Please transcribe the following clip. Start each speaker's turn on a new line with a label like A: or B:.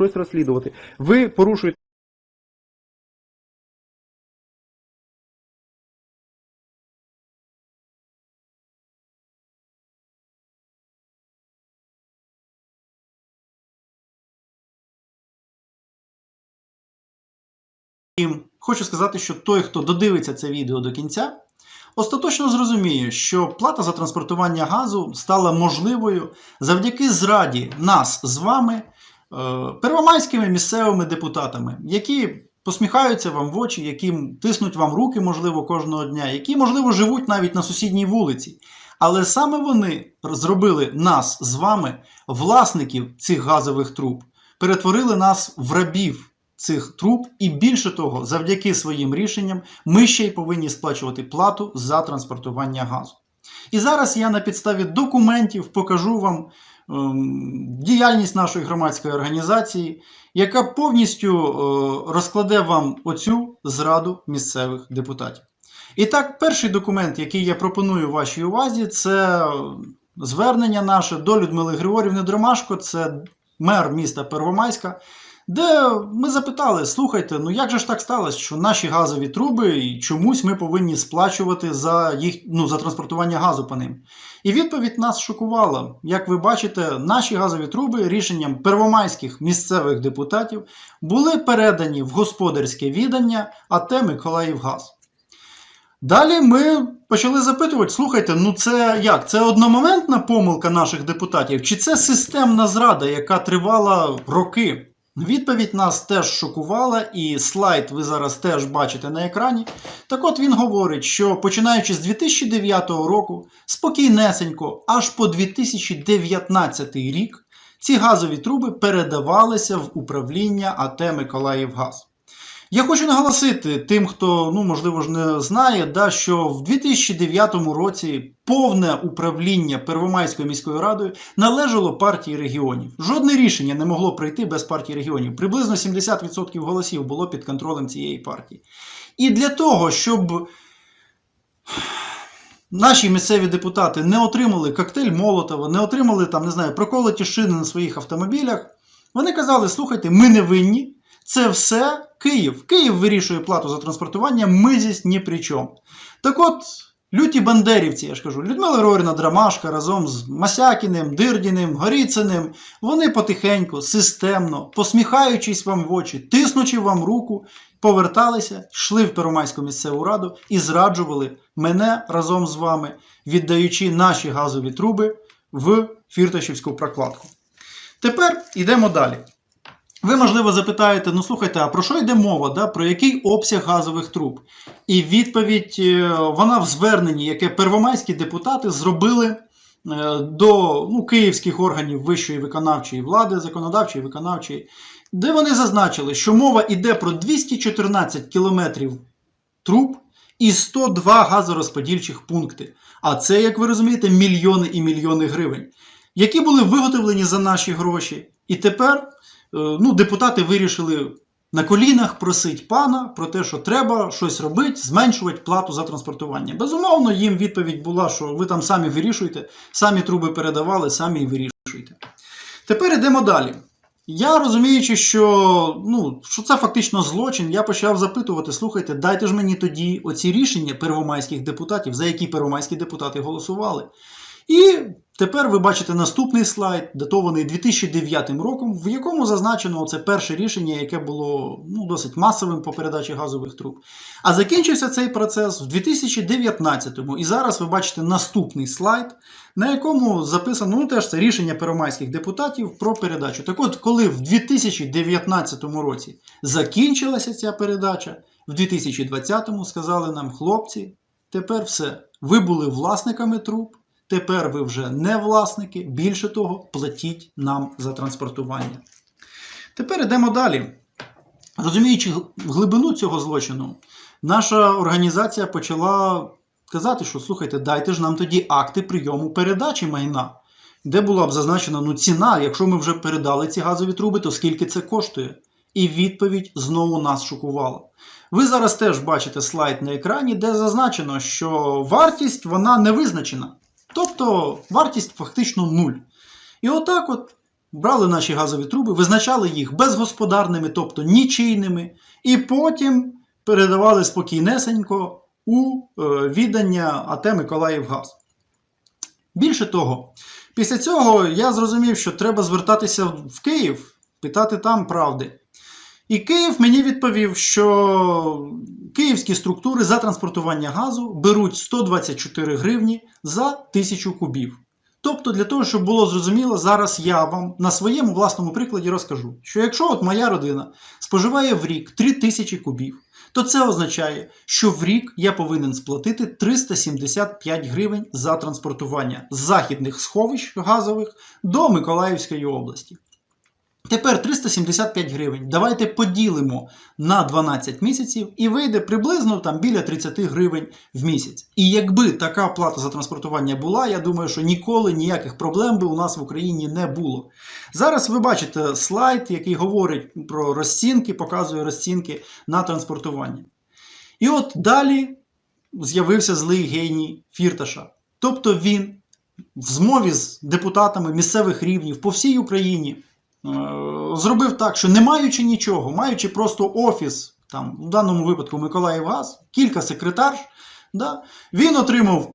A: щось розслідувати. Ви порушуєте.
B: І хочу сказати, що той, хто додивиться це відео до кінця, остаточно зрозуміє, що плата за транспортування газу стала можливою завдяки зраді нас з вами, первомайськими місцевими депутатами, які посміхаються вам в очі, які тиснуть вам руки, можливо, кожного дня, які, можливо, живуть навіть на сусідній вулиці. Але саме вони зробили нас з вами, власників цих газових труб, перетворили нас в рабів цих труб, і більше того, завдяки своїм рішенням, ми ще й повинні сплачувати плату за транспортування газу. І зараз я на підставі документів покажу вам діяльність нашої громадської організації, яка повністю е, розкладе вам оцю зраду місцевих депутатів. І так, перший документ, який я пропоную вашій увазі, це звернення наше до Людмили Григорівни Дромашко, це мер міста Первомайська, де ми запитали: слухайте, ну як же ж так сталося, що наші газові труби чомусь ми повинні сплачувати за їх ну, за транспортування газу по ним. І відповідь нас шокувала. Як ви бачите, наші газові труби рішенням первомайських місцевих депутатів були передані в господарське віддання АТ Миколаївгаз. Далі ми почали запитувати: слухайте, ну це як? Це одномоментна помилка наших депутатів, чи це системна зрада, яка тривала роки? Відповідь нас теж шокувала, і слайд ви зараз теж бачите на екрані. Так от він говорить, що починаючи з 2009 року, спокійнесенько, аж по 2019 рік, ці газові труби передавалися в управління АТ Миколаївгаз. Я хочу наголосити тим, хто, ну, можливо ж не знає, да, що в 2009 році повне управління Первомайською міською радою належало партії регіонів. Жодне рішення не могло пройти без партії регіонів. Приблизно 70% голосів було під контролем цієї партії. І для того, щоб наші місцеві депутати не отримали коктейль Молотова, не отримали там, не знаю, проколоті шини на своїх автомобілях, вони казали: слухайте, ми не винні. Це все Київ. Київ вирішує плату за транспортування, ми здесь ні при чому. Так от, люті бандерівці, я ж кажу, Людмила Григорівна Драмашка разом з Масякіним, Дирдіним, Горіциним, вони потихеньку, системно, посміхаючись вам в очі, тиснучи вам руку, поверталися, йшли в Первомайську місцеву раду і зраджували мене разом з вами, віддаючи наші газові труби в Фірташівську прокладку. Тепер йдемо далі. Ви, можливо, запитаєте, ну слухайте, а про що йде мова? Да? Про який обсяг газових труб? І відповідь е, вона в зверненні, яке первомайські депутати зробили е, до ну, київських органів вищої виконавчої влади, законодавчої виконавчої, де вони зазначили, що мова йде про 214 кілометрів труб і 102 газорозподільчих пункти. А це, як ви розумієте, мільйони і мільйони гривень, які були виготовлені за наші гроші. І тепер ну, депутати вирішили на колінах просити пана про те, що треба щось робити, зменшувати плату за транспортування. Безумовно, їм відповідь була, що ви там самі вирішуєте, самі труби передавали, самі і вирішуєте. Тепер йдемо далі. Я розуміючи, що ну, що це фактично злочин, я почав запитувати: слухайте, дайте ж мені тоді оці рішення первомайських депутатів, за які первомайські депутати голосували. І тепер ви бачите наступний слайд, датований 2009 роком, в якому зазначено це перше рішення, яке було ну, досить масовим по передачі газових труб. А закінчився цей процес в 2019-му. І зараз ви бачите наступний слайд, на якому записано ну, теж це рішення первомайських депутатів про передачу. Так от, коли в 2019 році закінчилася ця передача, в 2020-му сказали нам, хлопці, тепер все. Ви були власниками труб. Тепер ви вже не власники, більше того, платіть нам за транспортування. Тепер йдемо далі. Розуміючи глибину цього злочину, наша організація почала казати, що слухайте, дайте ж нам тоді акти прийому передачі майна, де була б зазначена ну, ціна, якщо ми вже передали ці газові труби, то скільки це коштує? І відповідь знову нас шокувала. Ви зараз теж бачите слайд на екрані, де зазначено, що вартість вона не визначена. Тобто вартість фактично нуль. І отак, от брали наші газові труби, визначали їх безгосподарними, тобто нічийними, і потім передавали спокійнесенько у е, віддання АТ Миколаївгаз. Більше того, після цього я зрозумів, що треба звертатися в Київ, питати там правди. І Київ мені відповів, що київські структури за транспортування газу беруть 124 гривні за тисячу кубів. Тобто, для того, щоб було зрозуміло, зараз я вам на своєму власному прикладі розкажу, що якщо от моя родина споживає в рік 3000 кубів, то це означає, що в рік я повинен сплатити 375 гривень за транспортування з західних сховищ газових до Миколаївської області. Тепер 375 гривень. Давайте поділимо на 12 місяців і вийде приблизно там біля 30 гривень в місяць. І якби така плата за транспортування була, я думаю, що ніколи ніяких проблем би у нас в Україні не було. Зараз ви бачите слайд, який говорить про розцінки, показує розцінки на транспортування. І от далі з'явився злий геній Фірташа. Тобто він в змові з депутатами місцевих рівнів по всій Україні зробив так, що не маючи нічого, маючи просто офіс, там, в даному випадку Миколаївгаз, кілька секретарш, да, він отримав